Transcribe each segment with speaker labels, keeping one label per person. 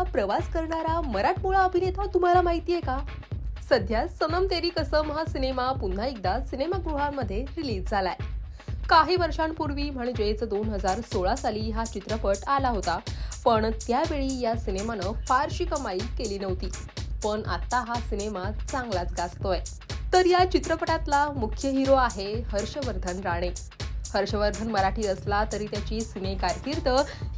Speaker 1: सिनेमाचा प्रवास करणारा मराठमोळा अभिनेता तुम्हाला माहिती आहे का? सध्या सनम तेरी कसम हा सिनेमा पुन्हा एकदा सिनेमागृहांमध्ये रिलीज झालाय. काही वर्षांपूर्वी म्हणजेच दोन हजार सोळा साली हा चित्रपट आला होता. पण त्यावेळी या सिनेमानं फारशी कमाई केली नव्हती. पण आता हा सिनेमा चांगलाच गाजतोय. तर या चित्रपटातला मुख्य हिरो आहे हर्षवर्धन राणे. हर्षवर्धन मराठी असला तरी त्याची सिने कारकीर्द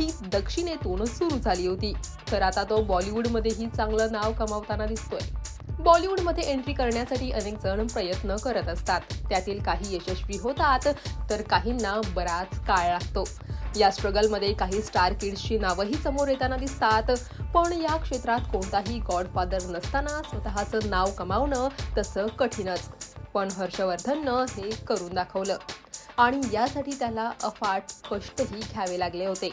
Speaker 1: ही दक्षिणेतून सुरू झाली होती. तर आता तो बॉलिवूडमध्येही चांगलं नाव कमावताना दिसतोय. बॉलिवूडमध्ये एंट्री करण्यासाठी अनेक जण प्रयत्न करत असतात. त्यातील काही यशस्वी होतात तर काहींना बराच काळ लागतो. या स्ट्रगलमध्ये काही स्टार किड्सची नावंही समोर येताना दिसतात. पण या क्षेत्रात कोणताही गॉडफादर नसताना स्वतःचं नाव कमावणं तसं कठीणच. पण हर्षवर्धननं हे करून दाखवलं. आणि यासाठी त्याला अफाट कष्टही घ्यावे लागले होते.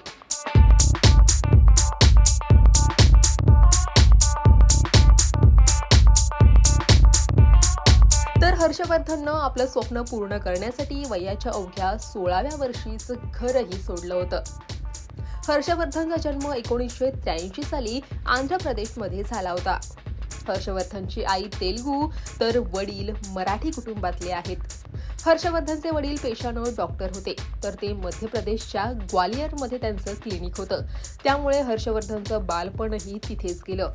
Speaker 1: तर हर्षवर्धननं आपलं स्वप्न पूर्ण करण्यासाठी वयाच्या अवघ्या सोळाव्या वर्षीच घरही सोडलं होतं. हर्षवर्धनचा जन्म एकोणीसशे त्र्याऐंशी साली आंध्र प्रदेशमध्ये झाला होता. हर्षवर्धनची आई तेलगू तर वडील मराठी कुटुंबातले आहेत. हर्षवर्धनचे वडील पेशानं डॉक्टर होते. तर ते मध्य प्रदेशच्या ग्वालियरमध्ये त्यांचं क्लिनिक होतं. त्यामुळे हर्षवर्धनचं बालपणही तिथेच गेलं.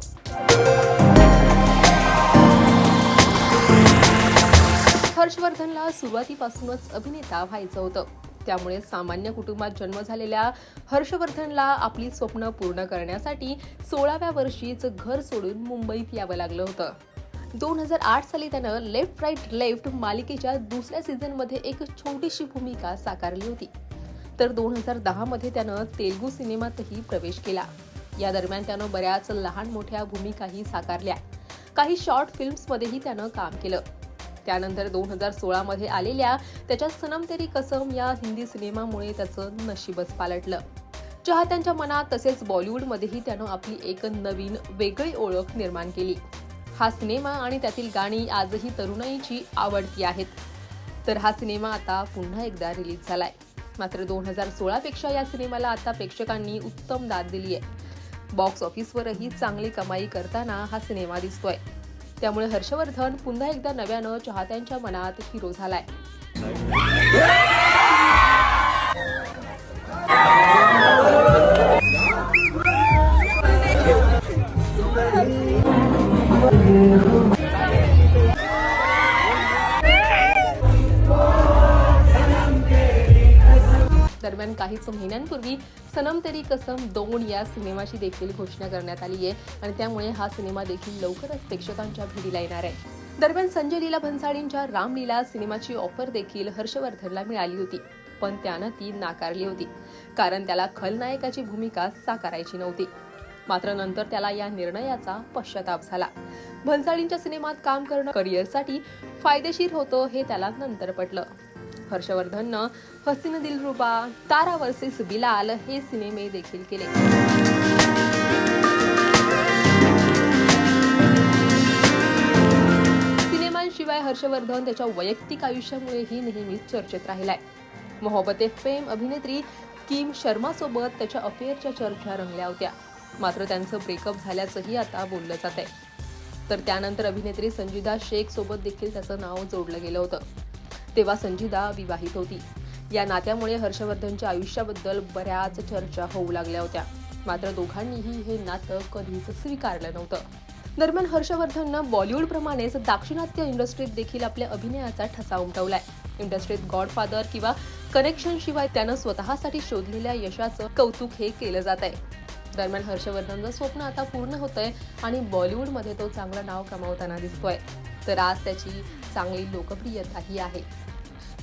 Speaker 1: हर्षवर्धनला सुरुवातीपासूनच अभिनेता व्हायचं होतं. त्यामुळे सामान्य कुटुंबात जन्म झालेल्या हर्षवर्धनला आपली स्वप्न पूर्ण करण्यासाठी सोळाव्या वर्षीच घर सोडून मुंबईत यावं लागलं होतं. दोन हजार आठ साली त्यानं लेफ्ट राईट लेफ्ट मालिकेच्या दुसऱ्या सीझनमध्ये एक छोटीशी भूमिका साकारली होती. तर दोन हजार दहामध्ये त्यानं तेलुगू सिनेमातही प्रवेश केला. या दरम्यान त्यानं बऱ्याच लहान मोठ्या भूमिकाही साकारल्या. काही शॉर्ट फिल्म्समध्येही त्यानं काम केलं. त्यानंतर दोन हजार सोळामध्ये आलेल्या त्याच्या सनम तेरी कसम या हिंदी सिनेमामुळे त्याचं नशीबच पालटलं. चाहत्यांच्या मनात तसेच बॉलिवूडमध्येही त्यानं आपली एक नवीन वेगळी ओळख निर्माण केली. हा सिनेमा आणि त्यातील गाणी आजही तरुणाईची आवडती आहेत. तर हा सिनेमा आता पुन्हा एकदा रिलीज झालाय. मात्र दोन हजार सोळापेक्षा या सिनेमाला आता प्रेक्षकांनी उत्तम दाद दिली आहे. बॉक्स ऑफिसवरही चांगली कमाई करताना हा सिनेमा दिसतोय. त्यामुळे हर्षवर्धन पुन्हा एकदा नव्यानं चाहत्यांच्या मनात हिरो झालाय. दरम्यान काहीच महिन्यांपूर्वी सनम तेरी कसम दोन या सिनेमाची देखील घोषणा करण्यात आली आहे आणि त्यामुळे हा सिनेमा देखील लवकरच प्रेक्षकांच्या भेटीला येणार आहे. दरम्यान संजय लीला भन्साळींच्या रामलीला सिनेमाची ऑफर देखील हर्षवर्धनला मिळाली होती पण त्यानं ती नाकारली होती कारण त्याला खलनायकाची भूमिका साकारायची नव्हती. मात्र नंतर त्याला या निर्णयाचा पश्चाताप झाला. भन्साळींच्या सिनेमात काम करणं करिअरसाठी फायदेशीर होतं हे त्याला नंतर पटलं. हर्षवर्धननं हसीन दिलरुबा तारा वर्सेस बिलाल हे सिनेमे देखील केले. सिनेमांशिवाय हर्षवर्धन त्याच्या वैयक्तिक आयुष्यामुळेही नेहमीच चर्चेत राहिलाय. मोहब्बते फेम अभिनेत्री किम शर्मा सोबत त्याच्या अफेअरच्या चर्चा रंगल्या होत्या. मात्र त्यांचं ब्रेकअप झाल्याचंही आता बोललं जात आहे तर त्यानंतर अभिनेत्री संजिदा शेख सोबत देखील त्याचं नाव जोडलं गेलं होतं. तेव्हा संजिदा विवाहित होती. या नात्यामुळे हर्षवर्धनच्या आयुष्याबद्दल बऱ्याच चर्चा होऊ लागल्या होत्या. मात्र दोघांनीही हे नातं कधीच स्वीकारलं नव्हतं. दरम्यान हर्षवर्धननं बॉलिवूडप्रमाणेच दाक्षिणात्य इंडस्ट्रीत देखील आपल्या अभिनयाचा ठसा उमटवलाय. इंडस्ट्रीत गॉडफादर किंवा कनेक्शन शिवाय त्यानं स्वतःसाठी शोधलेल्या यशाचं कौतुक हे केलं जात आहे दरम्यान हर्षवर्धनचं स्वप्न आता पूर्ण होतंय आणि बॉलिवूडमध्ये तो चांगलं नाव कमावताना दिसतोय. तर आज त्याची चांगली लोकप्रियताही आहे.